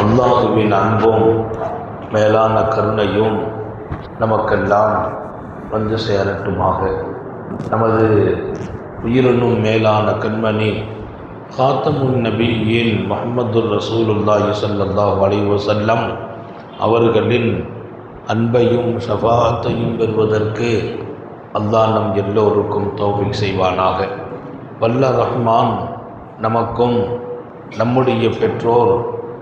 அல்லாஹுவின் அன்பும் மேலான கருணையும் நமக்கெல்லாம் வந்து சேரட்டுமாக. நமது உயிரினும் மேலான கண்மணி காத்தமுன் நபியின் முஹம்மது ரசூலுல்லாஹி ஸல்லல்லாஹு அலைஹி வஸல்லம் அவர்களின் அன்பையும் ஷஃபாத்தையும் பெறுவதற்கு அல்லாஹ் நம் எல்லோருக்கும் தௌஃபீக் செய்வானாக. வல்ல ரஹ்மான் நமக்கும் நம்முடைய பெற்றோர்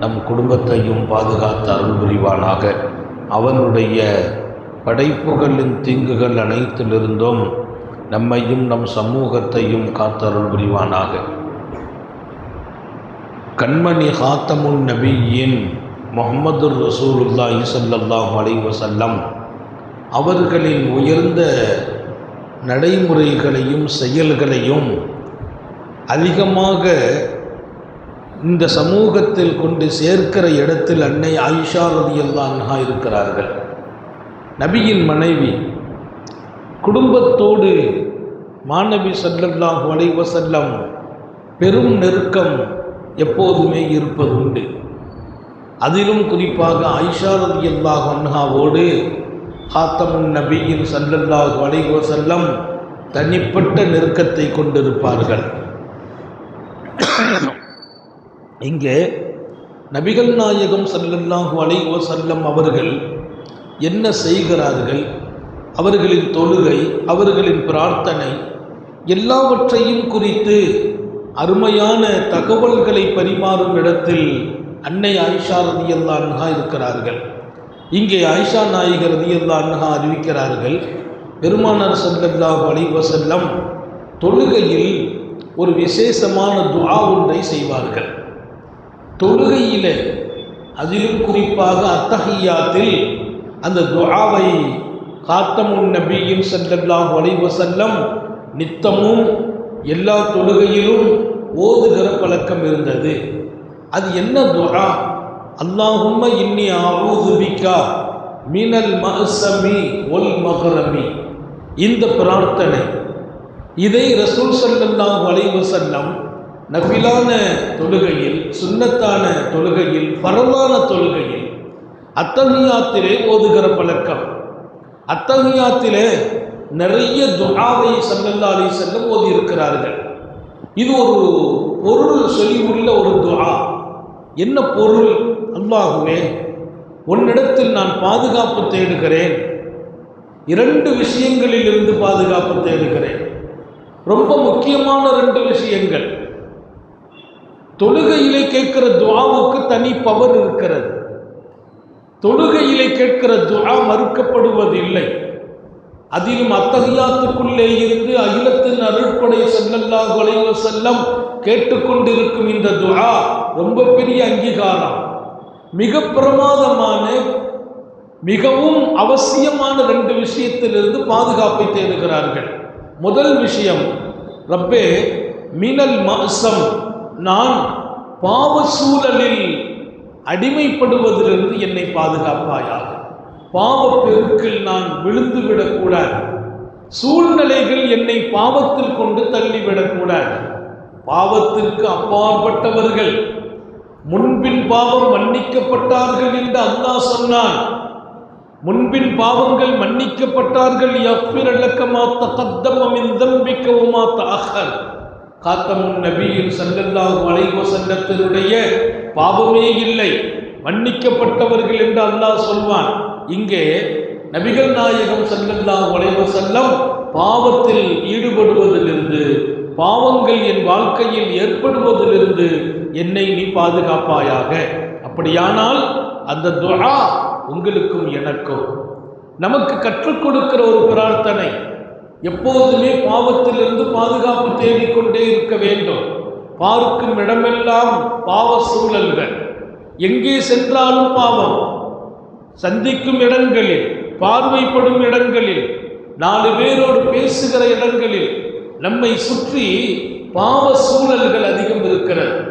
நம் குடும்பத்தையும் பாதுகாத்து அருள் புரிவானாக. அவனுடைய படைப்புகளின் தீங்குகள் அனைத்திலிருந்தும் நம்மையும் நம் சமூகத்தையும் காத்தருள் புரிவானாக. கண்மணி ஹாத்தமுன் நபியின் முகமது ரசூலுல்லா ஸல்லல்லாஹு அலைவசல்லம் அவர்களின் உயர்ந்த நடைமுறைகளையும் செயல்களையும் அதிகமாக இந்த சமூகத்தில் கொண்டு சேர்க்கிற இடத்தில் அன்னை ஆயிஷா ரதியல்லான்ஹா இருக்கிறார்கள். நபியின் மனைவி குடும்பத்தோடு மாணவி சல்லல்லாஹ் வளைவ செல்லம் பெரும் நெருக்கம் எப்போதுமே இருப்பது உண்டு அதிலும் குறிப்பாக ஐஷா ரதியல்லாஹ் அன்ஹாவோடு ஹாத்தமுன் நபியின் சல்லல்லாஹ் வளைவ செல்லம் தனிப்பட்ட நெருக்கத்தை கொண்டிருப்பார்கள். இங்கே நபிகள் நாயகம் சல்லல்லாஹு அலைஹி செல்லம் அவர்கள் என்ன செய்கிறார்கள்? அவர்களின் தொழுகை அவர்களின் பிரார்த்தனை எல்லாவற்றையும் குறித்து அருமையான தகவல்களை பரிமாறும் இடத்தில் அன்னை ஆயிஷா ரதியல்லா அன்ஹா இருக்கிறார்கள். இங்கே ஆயிஷா நாயகர் ரதியல்லா அன்ஹா அறிவிக்கிறார்கள் பெருமானார் சல்லல்லாஹு அலைஹி வஸல்லம் தொழுகையில் ஒரு விசேஷமான துவா ஒன்றை செய்வார்கள். தொழுகையில் அதிலும் குறிப்பாக அத்தஹியாத்தில் அந்த துஆவை காத்தமுன் நபியின் சல்லல்லாஹு வளைவு செல்லம் நித்தமும் எல்லா தொழுகையிலும் ஓதுகிற பழக்கம் இருந்தது. அது என்ன துரா அல்லாஹும்ம இன்னி ஆவூதுபிக்கா மினல் மகசமி ஒல் மகரமி இந்த பிரார்த்தனை இதை ரசூல் சல்லல்லாஹு வளைவு செல்லம் நஃபிலான தொழுகையில் சுண்ணத்தான தொழுகையில் பரவான தொழுகையில் அத்தகையாத்திலே ஓதுகிற பழக்கம். அத்தகையாத்திலே நிறைய துகாவை சல்லல்லா அலி செல்லம் ஓதி இருக்கிறார்கள் இது ஒரு பொருள் சொல்லியுள்ள ஒரு துகா என்ன பொருள்? அல்லாகுவே உன்னிடத்தில் நான் பாதுகாப்பு தேடுகிறேன். இரண்டு விஷயங்களில் இருந்து பாதுகாப்பு தேடுகிறேன். ரொம்ப முக்கியமான ரெண்டு விஷயங்கள். தொழுகையிலே கேட்கிற துவாவுக்கு தனி பவர் இருக்கிறது. தொழுகையிலே கேட்கிற துவா மறுக்கப்படுவதில்லை. அதிலும் அத்தகையாத்துக்குள்ளே இருந்து அகிலத்தின் அருட்படை செல்லல்லா அலைஹி செல்லம் கேட்டுக்கொண்டிருக்கும் இந்த துவா ரொம்ப பெரிய அங்கீகாரம். மிக பிரமாதமான மிகவும் அவசியமான ரெண்டு விஷயத்திலிருந்து பாதுகாப்பை தேடுகிறார்கள். முதல் விஷயம் ரப்பே மினல் மாசம் நான் பாவ சூழலில் அடிமைப்படுவதிலிருந்து என்னை பாதுகாப்பாயாக. பாவ பெருக்கில் நான் விழுந்து விடக்கூடாது சூழ்நிலைகள் என்னை பாவத்தில் கொண்டு தள்ளிவிடக்கூடாது பாவத்திற்கு அப்பாற்பட்டவர்கள் முன்பின் பாவம் மன்னிக்கப்பட்டார்கள் என்று அல்லாஹ் சொன்னான். முன்பின் பாவங்கள் மன்னிக்கப்பட்டார்கள். யஃபிரலக்கமா தகத்தம மின் தம்பிக்கவுமா தஅஹர் காத்தமுன் நபியின் சல்லல்லாஹு அலைஹி வஸல்லத்தினுடைய பாவமே இல்லை. மன்னிக்கப்பட்டவர்கள் என்று அல்லாஹ் சொல்வான். இங்கே நபிகள் நாயகம் சல்லல்லாஹு அலைஹி வஸல்லம் பாவத்தில் ஈடுபடுவதிலிருந்து பாவங்கள் என் வாழ்க்கையில் ஏற்படுவதிலிருந்து என்னை நீ பாதுகாப்பாயாக. அப்படியானால் அந்த துஆ உங்களுக்கும் எனக்கும். நமக்கு கற்றுக் கொடுக்கிற ஒரு பிரார்த்தனை எப்போதுமே பாவத்திலிருந்து பாதுகாப்பு தேடிக்கொண்டே இருக்க வேண்டும். பார்க்கும் இடமெல்லாம் பாவ சூழல்கள். எங்கே சென்றாலும் பாவம். சந்திக்கும் இடங்களில் பார்வைப்படும் இடங்களில் நாலு பேரோடு பேசுகிற இடங்களில் நம்மை சுற்றி பாவ சூழல்கள் அதிகம் இருக்கிறது.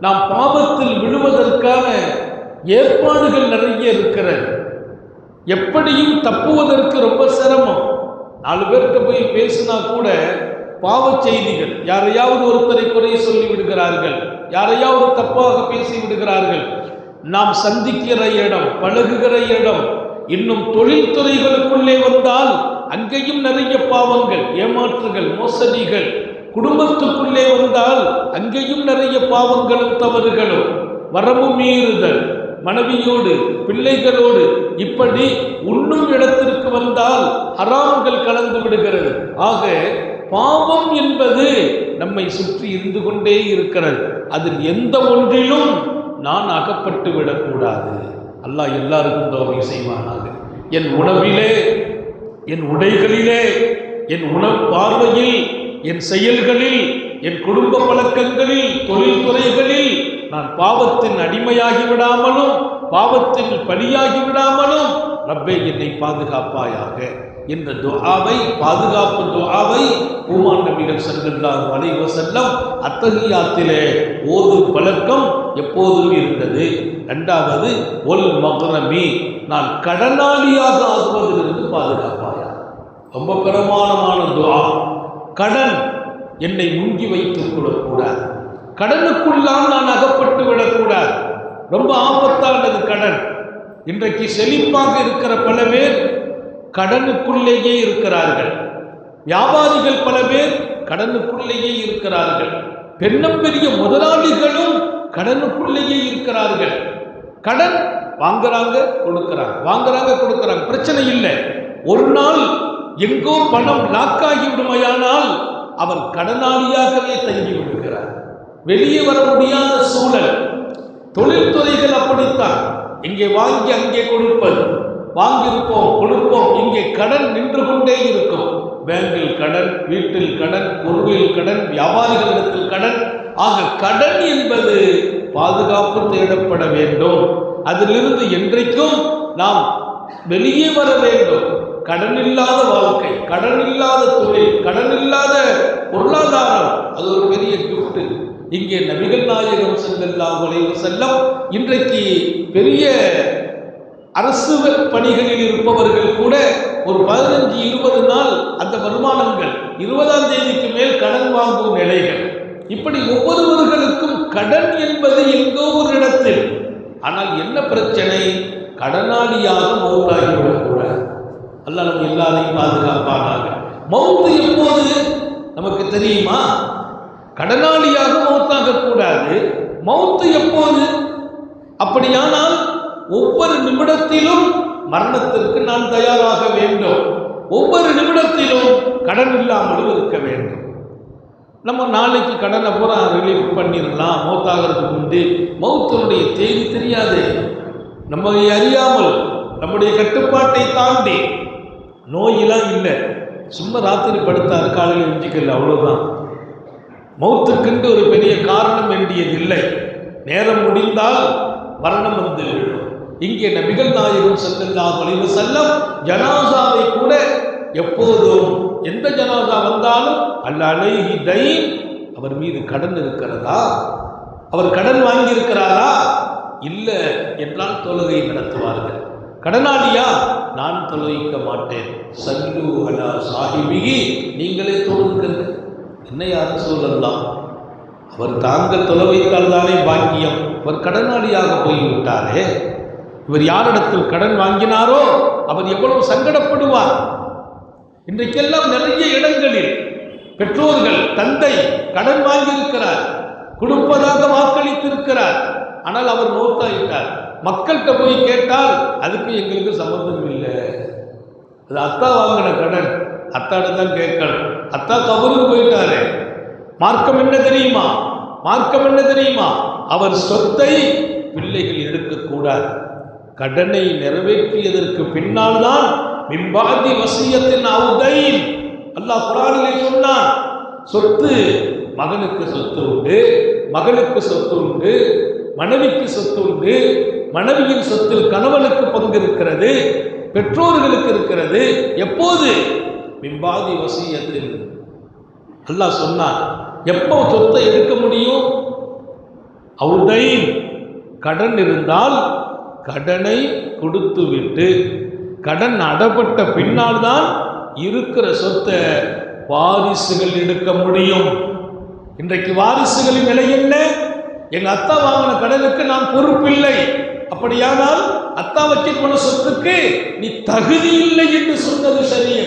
நாம் பாவத்தில் விழுவதற்கான ஏற்பாடுகள் நிறைய இருக்கிறது. எப்படியும் தப்புவதற்கு ரொம்ப சிரமம். நாலு பேர்கிட்ட போய் பேசினா கூட பாவ செய்திகள். யாரையாவது ஒருத்தரை குறை சொல்லி விடுகிறார்கள். யாரையாவது தப்பாக பேசி விடுகிறார்கள். நாம் சந்திக்கிற இடம் பழகுகிற இடம் இன்னும் தொழில்துறைகளுக்குள்ளே வந்தால் அங்கேயும் நிறைய பாவங்கள் ஏமாற்றுகள் மோசடிகள். குடும்பத்துக்குள்ளே வந்தால் அங்கேயும் நிறைய பாவங்களும் தவறுகளும். வரம்பு மீறுதல். மனைவியோடு பிள்ளைகளோடு இப்படி உண்ணும் இடத்திற்கு வந்தால் ஹராம்கள் கலந்து விடுகிறது. ஆக பாவம் என்பது நம்மை சுற்றி இருந்து கொண்டே இருக்கிறது. அதில் எந்த ஒன்றிலும் நான் அகப்பட்டு விடக்கூடாது. அல்லாஹ் எல்லாருக்கும் தோல்வி செய்வானாக. என் உணவிலே என் உடைகளிலே என் உணவு பார்வையில் என் செயல்களில் என் குடும்ப பழக்கங்களில் தொழில்துறைகளில் நான் பாவத்தின் அடிமையாகி விடாமலும் பாவத்தில் பலியாகி விடாமலும் ரப்பே என்னை பாதுகாப்பாயாக. என்ற துஆவை பாதுகாப்பு துஆவை பூமான் நபிகள் செல்கின்றார் அலைஹி செல்லம் அத்தகையாத்திலே ஓதும் பழக்கம் எப்போதும் இருந்தது. இரண்டாவது ஒல் மகரமி நான் கடனாளியாக ஆகுவதிலிருந்து பாதுகாப்பாயா ரொம்ப பிரமாணமான துவா கடன் என்னை முங்கி வைத்துக் கொள்ளக்கூடாது. கடனுக்குள்ளால் நான் அகப்பட்டு விடக்கூடாது. ரொம்ப ஆபத்தானது கடன். இன்றைக்கு செழிப்பாக இருக்கிற பல பேர் கடனுக்குள்ளேயே இருக்கிறார்கள். வியாபாரிகள் பல பேர் கடனுக்குள்ளேயே இருக்கிறார்கள். பெண்ணம் பெரிய முதலாளிகளும் கடனுக்குள்ளேயே இருக்கிறார்கள். கடன் வாங்குறாங்க கொடுக்குறாங்க. வாங்குறாங்க கொடுக்குறாங்க. பிரச்சனை இல்லை. ஒரு நாள் எங்கோ பணம் லாக்காகி விடுமையானால் அவர் கடனாளியாகவே தங்கி விடுகிறார். வெளியே வர முடியாத சூழல். தொழில்துறைகள் அப்படித்தான். இங்கே வாங்கி அங்கே கொடுப்பது. வாங்கியிருப்போம் கொடுப்போம். இங்கே கடன் நின்று கொண்டே இருக்கும். பேங்கில் கடன் வீட்டில் கடன் பொருளில் கடன் வியாபாரிகளிடத்தில் கடன். ஆக கடன் என்பது பாதுகாப்பு தேடப்பட வேண்டும். அதிலிருந்து என்றைக்கும் நாம் வெளியே வர வேண்டும். கடன் இல்லாத வாழ்க்கை கடன் இல்லாத தொழில் கடன் இல்லாத பொருளாதாரம் அது ஒரு பெரிய gift. இங்கே நபிகள் நாயகம் செல்லல்லாஹு உலக செல்லம் இன்றைக்கு பெரிய அரசு பணிகளில் இருப்பவர்கள் கூட ஒரு பதினஞ்சு இருபது நாள் அந்த வருமானங்கள் இருபதாம் தேதிக்கு மேல் கடன் வாங்கும் நிலைகள். இப்படி ஒவ்வொருவர்களுக்கும் கடன் என்பது எங்கோ ஒரு இடத்தில். ஆனால் என்ன பிரச்சனை? கடனாளியாக மௌத்தாகிவிடக்கூடாது அல்ல நம்ம எல்லாரையும் பாதுகாப்பானாக. மௌத்து எப்போது? நமக்கு தெரியுமா? கடனாளியாக மௌத்தாக கூடாது மௌத்து எப்போது? அப்படியானால் ஒவ்வொரு நிமிடத்திலும் மரணத்திற்கு நான் தயாராக வேண்டும். ஒவ்வொரு நிமிடத்திலும் கடன் இல்லாமலும் இருக்க வேண்டும். நம்ம நாளைக்கு கடனை பூரா ரிலீஃப் பண்ணிடலாம். மௌத்தாகிறதுக்கு முந்தி மௌத்தனுடைய தேதி தெரியாது. நம்மை அறியாமல் நம்முடைய கட்டுப்பாட்டை தாண்டி நோயெல்லாம் இல்லை. சும்மா ராத்திரி படுத்தாரு காலையில் எஞ்சிக்கல அவ்வளோதான் மௌத்துக்கென்று ஒரு பெரிய காரணம் வேண்டியதில்லை நேரம் முடிந்தால் மரணம் வந்து இங்கே நபிகள் நாயகம் ஸல்லல்லாஹு தொலைவு செல்லம் ஜனாசாவை கூட எப்போதும் எந்த ஜனாசா வந்தாலும் அல்ல அழகி தைன் அவர் மீது கடன் இருக்கிறதா? அவர் கடன் வாங்கியிருக்கிறாரா? இல்லை என்றால் தொழுகை நடத்துவார்கள். கடனாளியா? நான் தொழுவிக்க மாட்டேன். சல்லு அலா சாஹிபிகி நீங்களே தொழுகிறது என்ன யாரும் சொல்லலாம். அவர் தாங்க தொலை வைத்தால் தானே பாக்கியம். அவர் கடனாளியாக போய்விட்டாரே. இவர் யாரிடத்தில் கடன் வாங்கினாரோ அவர் எவ்வளவு சங்கடப்படுவார். இன்றைக்கெல்லாம் நிறைய இடங்களில் பெற்றோர்கள் தந்தை கடன் வாங்கியிருக்கிறார் கொடுப்பதாக வாக்களித்திருக்கிறார். ஆனால் அவர் மௌத்தாயிட்டார் மக்கள்கிட்ட போய் கேட்டால் அதுக்கு எங்களுக்கு சம்மந்தம் இல்லை. அது அத்தா வாங்கின கடன். அத்தாட தான் கேட்கணும். அத்தா கபருக்கு போயிட்டாரு. மார்க்கம் என்ன தெரியுமா? மார்க்கம் என்ன தெரியுமா? அவர் சொத்தை பிள்ளைகள் எடுக்கக்கூடாது. கடனை நிறைவேற்றியதற்கு பின்னால் தான் மிம்பாதி வசியத்தின் அவுதைன் அல்லாஹ் குரானிலே சொன்னான் சொத்து மகனுக்கு சொத்து உண்டு மகளுக்கு சொத்து உண்டு மனைவிக்கு சொத்து உண்டு மனைவியின் சொத்தில் கணவனுக்கு பங்கு இருக்கிறது பெற்றோர்களுக்கு இருக்கிறது எப்போது மிம்பாதி வசியத்தில் அல்லாஹ் சொன்னார் எப்போ சொத்தை எடுக்க முடியும்? அவுதை கடன் இருந்தால் கடனை கொடுத்து விட்டு கடன் அடப்பட்ட பின்னால் தான் இருக்கிற சொத்தை வாரிசுகள் எடுக்க முடியும். இன்றைக்கு வாரிசுகளின் நிலை என்ன? எங்கள் அத்தா வாங்கின கடனுக்கு நான் பொறுப்பில்லை. அப்படியானால் அத்தா வச்சு போன சொத்துக்கு நீ தகுதி இல்லை என்று சொன்னது சரியே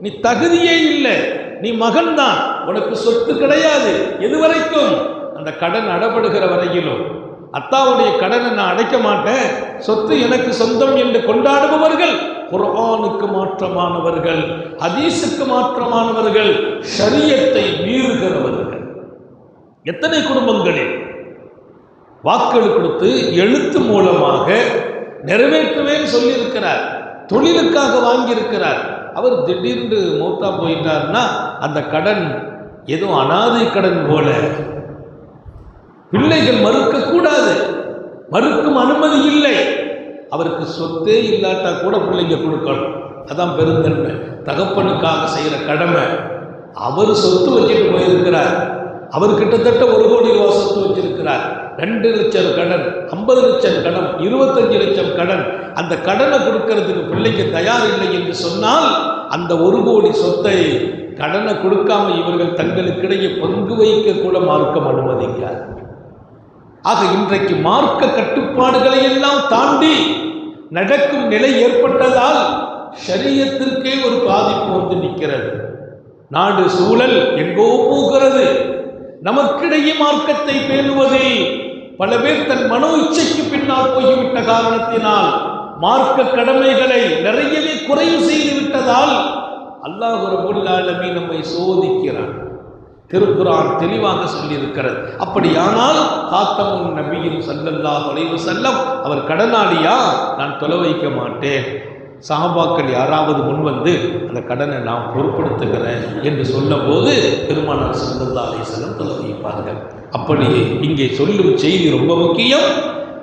நீ தகுதியே இல்லை. நீ மகன்தான். உனக்கு சொத்து கிடையாது. எது வரைக்கும்? அந்த கடன் அடப்படுகிற வரையிலும் அத்தாவுடைய கடனை நான் அடைக்க மாட்டேன். சொத்து எனக்கு சொந்தம் என்று கொண்டாடுபவர்கள் குர்ஆனுக்கு மாற்றமானவர்கள் ஹதீஸுக்கு மாற்றமானவர்கள் ஷரியத்தை மீறுகிறவர்கள். எத்தனை குடும்பங்களில் வாக்கள் கொடுத்து எழுத்து மூலமாக நிறைவேற்றுவேன்னு சொல்லியிருக்கிறார். தொழிலுக்காக வாங்கியிருக்கிறார். அவர் திடீர்னு மூத்தா போயிட்டார்னா அந்த கடன் எதுவும் அனாதை கடன் போல. பிள்ளைகள் மறுக்கக்கூடாது. மறுக்கும் அனுமதி இல்லை. அவருக்கு சொத்தே இல்லாட்டா கூட பிள்ளைங்க கொடுக்கணும். அதான் பெருந்தன்மை. தகப்பனுக்காக செய்கிற கடமை. அவர் சொத்து வச்சுட்டு போயிருக்கிறார். அவர் கிட்டத்தட்ட ஒரு கோடி ரூபா சொத்து வச்சிருக்கிறார். ரெண்டு லட்சம் கடன் ஐம்பது லட்சம் கடன் இருபத்தஞ்சு லட்சம் கடன். அந்த கடனை கொடுக்கறதுக்கு பிள்ளைக்கு தயார் இல்லை என்று சொன்னால் அந்த ஒரு கோடி சொத்தை கடனை கொடுக்காம இவர்கள் தங்களுக்கிடையே பங்கு வைக்க கூட மார்க்கம் அனுமதிக்காது. ஆக இன்றைக்கு மார்க்க கட்டுப்பாடுகளை எல்லாம் தாண்டி நடக்கும் நிலை ஏற்பட்டதால் சரீரத்திற்கே ஒரு பாதிப்பு வந்து நிற்கிறது. நாடு சூழல் எங்கோ போகிறது. நமக்கிடையே மார்க்கத்தை பேணுவதில் பல பேர் தன் மனோ இச்சைக்கு பின்னால் போய்விட்ட காரணத்தினால் மார்க்க கடமைகளை நிறையவே குறைவு செய்து விட்டதால் அல்லாஹ் ரபுல் ஆலமீன் நம்மை சோதிக்கிறான். திருக்குறான் தெளிவாக சொல்லியிருக்கிறது. அப்படியானால் காத்தமும் நம்பியும் சல்லல்லாஹு தொலைவு செல்லம் அவர் கடனாளியா? நான் தொலை வைக்க மாட்டேன். சாபாக்கள் யாராவது முன் வந்து அந்த கடனை நான் பொருட்படுத்துகிறேன் என்று சொல்லும்போது பெருமானார் சல்லல்லா அலிசல்லம் தொலை வைப்பார்கள். அப்படி இங்கே சொல்லும் செய்தி ரொம்ப முக்கியம்.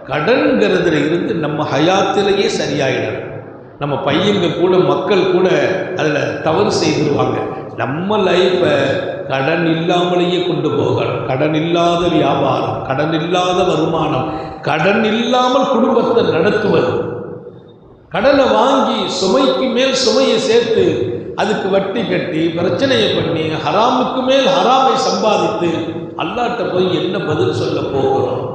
கடன்கிறதுல இருந்து நம்ம ஹயாத்திலேயே சரியாயிடணும். நம்ம பையங்க கூட மக்கள் கூட அதில் தவறு செய்திருவாங்க. நம்ம லைஃப்பை கடன் இல்லாமலேயே கொண்டு போகணும். கடன் இல்லாத வியாபாரம் கடன் இல்லாத வருமானம் கடன் இல்லாமல் குடும்பத்தை நடத்துவது. கடனை வாங்கி சுமைக்கு மேல் சுமையை சேர்த்து அதுக்கு வட்டி கட்டி பிரச்சனையை பண்ணி ஹராமுக்கு மேல் ஹராமை சம்பாதித்து அல்லாட்ட போய் என்ன பதில் சொல்ல போகிறோம்?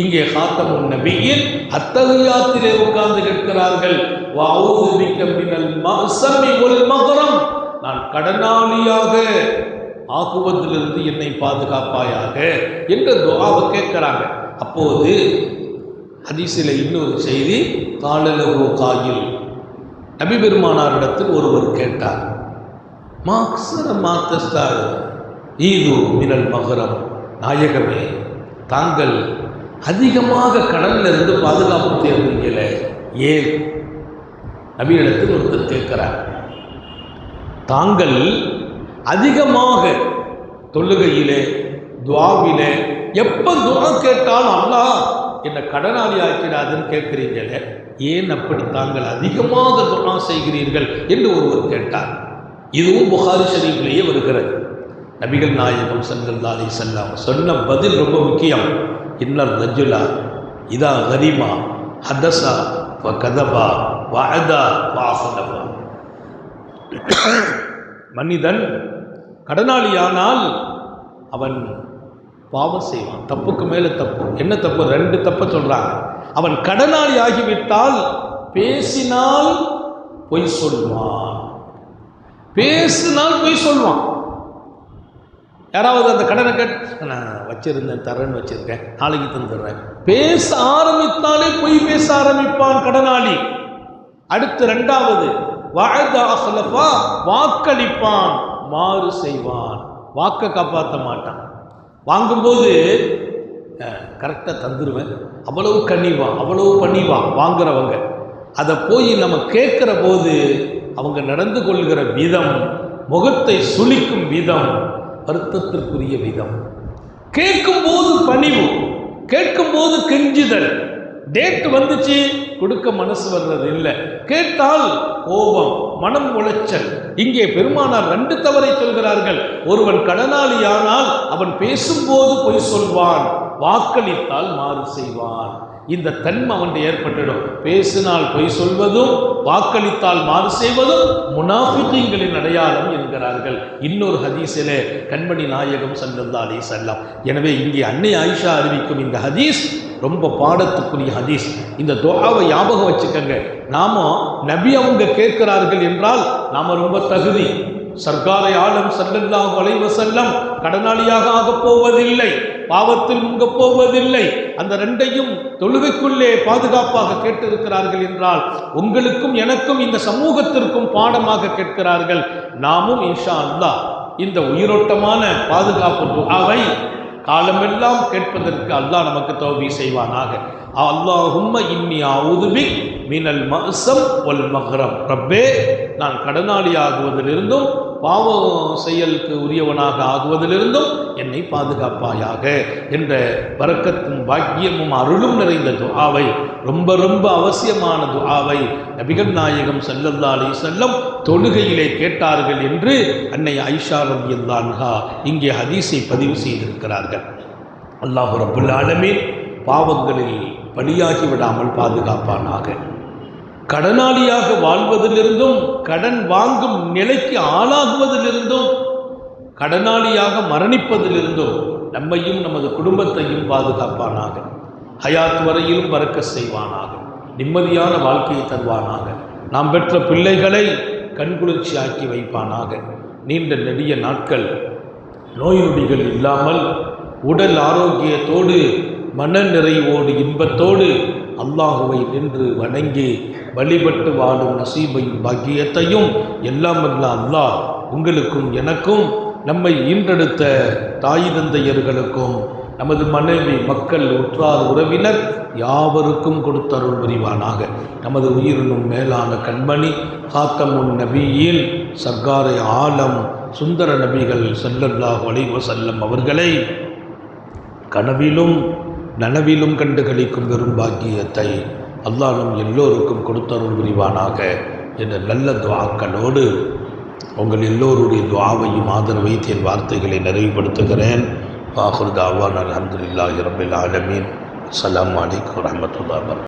இங்கே ஹாத்தமுன் நபியில் அத்தகையாத்திலே உட்கார்ந்து கேட்கிறார்கள் மினல் மகரம் நான் கடனாளியாக ஆகுவதிலிருந்து என்னை பாதுகாப்பாயாக என்ற துவாவை கேட்கிறாங்க. அப்போது ஹதீஸில் இன்னொரு செய்தி காலலகு காயில். நபி பெருமானாரிடத்தில் ஒருவர் கேட்டார். மாக்சர மாத்தஸ்தார் ஈது மினல் மகரம் நாயகமே தாங்கள் அதிகமாக கடல்ல இருந்து பாதுகாப்பு தேர்ந்தீங்களே ஏன்? நபியிடத்தில் ஒருத்தர் கேட்கிறார். தாங்கள் அதிகமாக தொழுகையிலே துவாவிலே எப்போ துவா கேட்டாலும் அல்லா என்னை கடனாளி ஆக்கிடாதுன்னு கேட்குறீங்களே? ஏன் அப்படி தாங்கள் அதிகமாக துணா செய்கிறீர்கள் என்று ஒருவர் கேட்டார். இதுவும் புகாரி ஷரீஃபிலேயே வருகிறது. நபிகள் நாயகம் சல்லல்லா அலி செல்லாம் சொன்ன பதில் ரொம்ப முக்கியம். இன்னர் ரஜுலா இதா கரிமா ஹதசா வ கதபா வஹதா வாசனபா மனிதன் கடனாளியானால் அவன் பாவம் செய்வான். தப்புக்கு மேலே தப்பு. என்ன தப்பு? ரெண்டு தப்பை சொல்கிறாங்க அவன் கடனாளி ஆகிவிட்டால் பேசினால் பொய் சொல்வான். பேசினால் பொய் சொல்வான். யாராவது அந்த கடனை கட் நான் வச்சிருந்தேன் தரேன்னு வச்சிருக்கேன். நாளைக்கு தந்துடுறேன். பேச ஆரம்பித்தாலே பொய் பேச ஆரம்பிப்பான் கடனாளி. அடுத்து ரெண்டாவது வாழ்தாசலப்பா வாக்களிப்பான் மாறு செய்வான். வாக்கை காப்பாற்ற மாட்டான். வாங்கும்போது கரெக்டாக தந்துடுவேன் அவ்வளவு கண்ணிவான் அவ்வளவு பண்ணிவான் வாங்குறவங்க. அதை போய் நம்ம கேட்குற போது அவங்க நடந்து கொள்கிற விதம் முகத்தை சுளிக்கும் விதம் வருத்தத்திற்குரிய விதம். கேட்கும்போது பணிவு கேட்கும்போது கெஞ்சுதல். டேட் வந்துச்சு கொடுக்க மனசு வர்றது இல்லை கேட்டால் கோபம் மனம் உளைச்சல். இங்கே பெருமானார் ரெண்டு தவறை சொல்கிறார்கள். ஒருவன் கடனாளியானால் அவன் பேசும்போது பொய் சொல்வான் வாக்களித்தால் மாறு செய்வான். இந்த தன்மை அவன் ஏற்பட்டுடும் பேசினால் பொய் சொல்வதும் வாக்களித்தால் மாறு செய்வதும் முனாஃபிகீன்களின் அடையாளம் என்கிறார்கள். இன்னொரு ஹதீஸிலே கண்மணி நாயகம் சல்லல்லா அலி எனவே இங்கே அன்னை ஆயிஷா அறிவிக்கும் இந்த ஹதீஸ் ரொம்ப பாடத்துக்குரிய ஹதீஸ். இந்த துவாவை ஞாபகம் வச்சுக்கோங்க. நாம நபி அவங்க கேட்கிறார்கள் என்றால் நாம ரொம்ப தகுதி. சர்க்காரை ஆளும் சல்லல்லாஹு வளைவு செல்லம் கடனாளியாக ஆகப் போவதில்லை. பாவத்தில் முங்க போவதில்லை. அந்த ரெண்டையும் தொழுகைக்குள்ளே பாதுகாப்பாக கேட்டிருக்கிறார்கள் என்றால் உங்களுக்கும் எனக்கும் இந்த சமூகத்திற்கும் பாடமாக கேட்கிறார்கள். நாமும் இன்ஷா அல்லா இந்த உயிரோட்டமான பாதுகாப்பு அவை காலமெல்லாம் கேட்பதற்கு அல்லாஹ் நமக்கு தோல்வி செய்வானாக. அல்லாஹும்ம இன்னி ஆவுதுபி மினல் மசம் ஒல் மஹ்ரம். ரப்பே நான் கடனாளி ஆகுவதிலிருந்தும் பாவ செயலுக்கு உரியவனாக ஆகுவதிலிருந்தும் என்னை பாதுகாப்பாயாக என்ற வரக்கத்தும் பாக்கியமும் அருளும் நிறைந்த துஆவை ரொம்ப ரொம்ப அவசியமான துஆவை நபிகள் நாயகம் ஸல்லல்லாஹு செல்லும் செல்லம் தொழுகையிலே கேட்டார்கள் என்று அன்னை ஐஷா ரலியல்லாஹா இங்கே ஹதீஸை பதிவு செய்திருக்கிறார்கள். அல்லாஹ் ரப்புல் ஆலமீன் பாவங்களில் பலியாகி விடாமல் பாதுகாப்பானாக. கடனாளியாக வாழ்வதிலிருந்தும் கடன் வாங்கும் நிலைக்கு ஆளாகுவதிலிருந்தும் கடனாளியாக மரணிப்பதிலிருந்தும் நம்மையும் நமது குடும்பத்தையும் பாதுகாப்பானாக. ஹயாத் வரையிலும் பறக்க செய்வானாக. நிம்மதியான வாழ்க்கையை தருவானாக. நாம் பெற்ற பிள்ளைகளை கண்குளிர்ச்சியாக்கி வைப்பானாக. நீண்ட நெடிய நாட்கள் நோய் நொடிகள் இல்லாமல் உடல் ஆரோக்கியத்தோடு மன நிறைவோடு இன்பத்தோடு அல்லாஹுவை நின்று வணங்கி வழிபட்டு வாழும் நசீபையும் பாக்கியத்தையும் எல்லாம் அல்ல அல்லாஹ் உங்களுக்கும் எனக்கும் நம்மை ஈன்றெடுத்த தாய் தந்தையர்களுக்கும் நமது மனைவி மக்கள் உற்றார் உறவினர் யாவருக்கும் கொடுத்தருள் புரிவானாக. நமது உயிரினும் மேலான கண்மணி காத்தமுன் நபியில் சர்க்காரை ஆலம் சுந்தர நபிகள் செல்லல்லாஹ் அலைஹி வஸல்லம் அவர்களை கனவிலும் நனவிலும் கண்டு கழிக்கும் பெரும் பாக்கியத்தை அல்லாஹ் நம் எல்லோருக்கும் கொடுத்தருள் புரிவானாக என்ற நல்ல துவாக்களோடு உங்கள் எல்லோருடைய துவாவையும் ஆதரவை என் வார்த்தைகளை நிறைவுபடுத்துகிறேன். வாஹுர் தாவான் அலமதுல்லாஹி ரபில் ஆலமீன். அஸ்ஸலாமு வலைக்கம் வரமத்துல்லா வபரகாத்துஹு